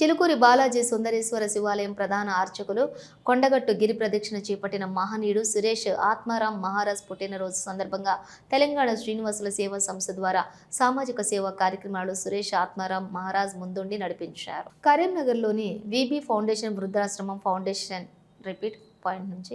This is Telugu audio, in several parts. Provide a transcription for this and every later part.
చిలుకూరి బాలాజీ సుందరేశ్వర శివాలయం ప్రధాన అర్చకులు కొండగట్టు గిరి ప్రదక్షిణ చేపట్టిన మహనీయుడు సురేష్ ఆత్మారాం మహారాజ్ పుట్టినరోజు సందర్భంగా తెలంగాణ శ్రీనివాసుల సేవా సంస్థ ద్వారా సామాజిక సేవా కార్యక్రమాలు సురేష్ ఆత్మారాం మహారాజ్ ముందుండి నడిపించారు. కరీంనగర్లోని విబి ఫౌండేషన్ వృద్ధాశ్రమం ఫౌండేషన్ రిపీట్ పాయింట్ నుంచి.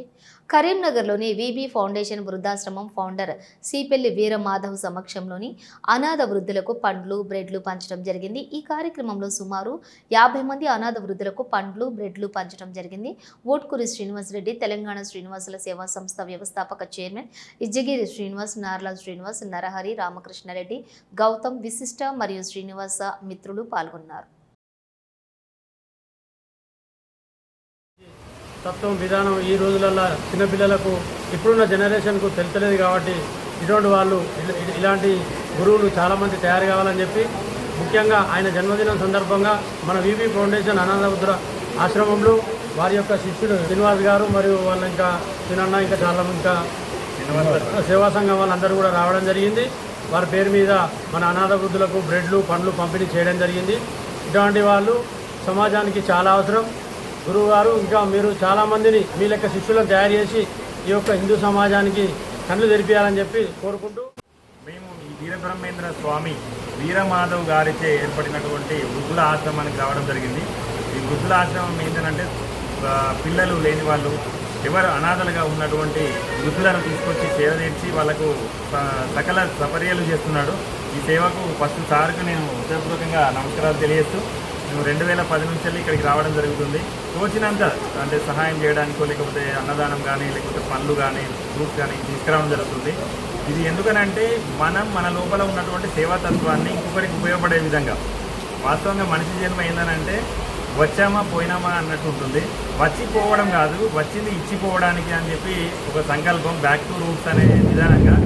కరీంనగర్లోని విబి ఫౌండేషన్ వృద్ధాశ్రమం ఫౌండర్ సిపెల్లి వీరమాధవ్ సమక్షంలోని అనాథ వృద్ధులకు పండ్లు బ్రెడ్లు పంచడం జరిగింది. ఈ కార్యక్రమంలో సుమారు యాభై మంది అనాథ వృద్ధులకు పండ్లు బ్రెడ్లు పంచడం జరిగింది. ఓట్కూరి శ్రీనివాసరెడ్డి తెలంగాణ శ్రీనివాసుల సేవా సంస్థ వ్యవస్థాపక చైర్మన్ ఇజ్జగిరి శ్రీనివాస్ నార్ల శ్రీనివాస్ నరహరి రామకృష్ణారెడ్డి గౌతమ్ విశిష్ట మరియు శ్రీనివాస మిత్రులు పాల్గొన్నారు. తత్వం విధానం ఈ రోజులలో చిన్నపిల్లలకు ఇప్పుడున్న జనరేషన్కు తెలుతలేదు కాబట్టి ఇటువంటి వాళ్ళు ఇలాంటి గురువులు చాలామంది తయారు కావాలని చెప్పి ముఖ్యంగా ఆయన జన్మదినం సందర్భంగా మన వివి ఫౌండేషన్ అనాథపుత్ర ఆశ్రమంలో వారి యొక్క శిష్యుడు శ్రీనివాస్ గారు మరియు వాళ్ళ ఇంకా చిన్న ఇంకా చాలా ఇంకా సేవా సంఘం వాళ్ళందరూ కూడా రావడం జరిగింది. వారి పేరు మీద మన అనాథ వృద్ధులకు బ్రెడ్లు పండ్లు పంపిణీ చేయడం జరిగింది. ఇటువంటి వాళ్ళు సమాజానికి చాలా అవసరం. గురువు గారు ఇంకా మీరు చాలామందిని మీ లెక్క శిష్యులను తయారు చేసి ఈ యొక్క హిందూ సమాజానికి కళ్ళు తెరిపియాలని చెప్పి కోరుకుంటూ మేము ఈ వీరబ్రహ్మేంద్ర స్వామి వీరమాధవ్ గారిచే ఏర్పడినటువంటి వృద్ధుల ఆశ్రమానికి రావడం జరిగింది. ఈ వృద్ధుల ఆశ్రమం ఏంటంటే పిల్లలు లేని వాళ్ళు ఎవరు అనాథలుగా ఉన్నటువంటి వృద్ధులను తీసుకొచ్చి సేవ తీర్చి వాళ్ళకు సకల సపర్యలు చేస్తున్నాడు. ఈ సేవకు ఫస్ట్ సార్కు నేను హృదయపూర్వకంగా నమస్కారాలు తెలియజేస్తూ నువ్వు రెండు వేల పది నుంచి వెళ్ళి ఇక్కడికి రావడం జరుగుతుంది. తోచినంత అంటే సహాయం చేయడానికో లేకపోతే అన్నదానం కానీ లేకపోతే పళ్ళు కానీ ఫ్రూట్స్ కానీ తీసుకురావడం జరుగుతుంది. ఇది ఎందుకనంటే మనం మన లోపల ఉన్నటువంటి సేవాతత్వాన్ని ఇంకొకరికి ఉపయోగపడే విధంగా. వాస్తవంగా మనిషి జన్మ ఏందనంటే వచ్చామా పోయినామా అన్నట్టు ఉంటుంది. వచ్చిపోవడం కాదు వచ్చింది ఇచ్చిపోవడానికి అని చెప్పి ఒక సంకల్పం బ్యాక్ టు రూట్స్ అనే విధానంగా